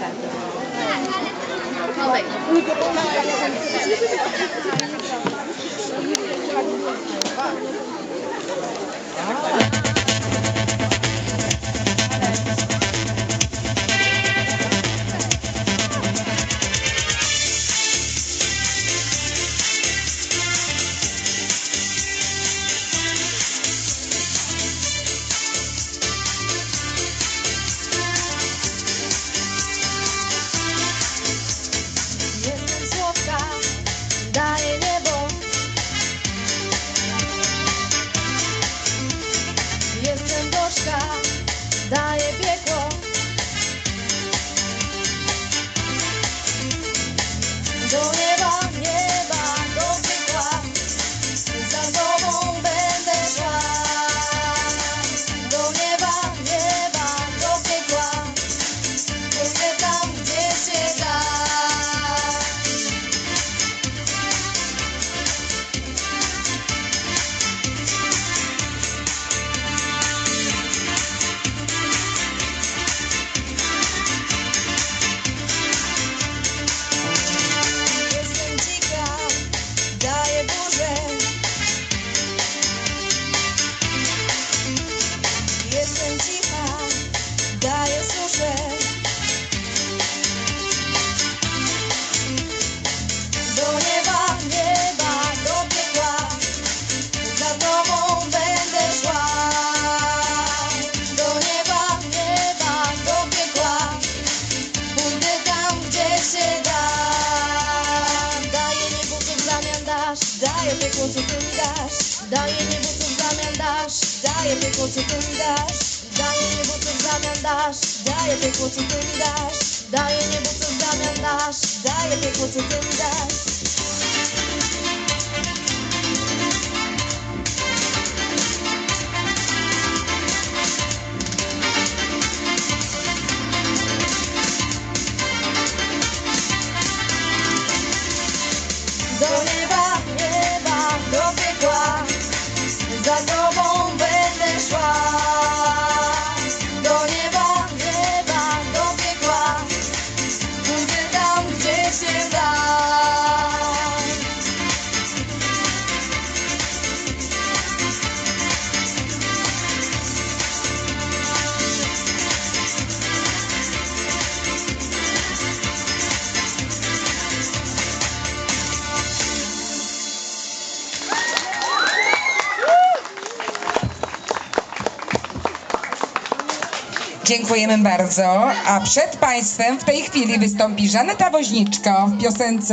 ค่ะ daję piekło, co ty dasz. Daję niebo, co w zamian dasz. Daję piekło, co ty mi dasz. Daję niebo, co w zamian dasz. Daję piekło, co ty mi dasz. Daję niebo, co w zamian dasz. Daję piekło, co ty mi dasz. Dziękujemy bardzo. A przed Państwem w tej chwili wystąpi Żaneta Woźniczko w piosence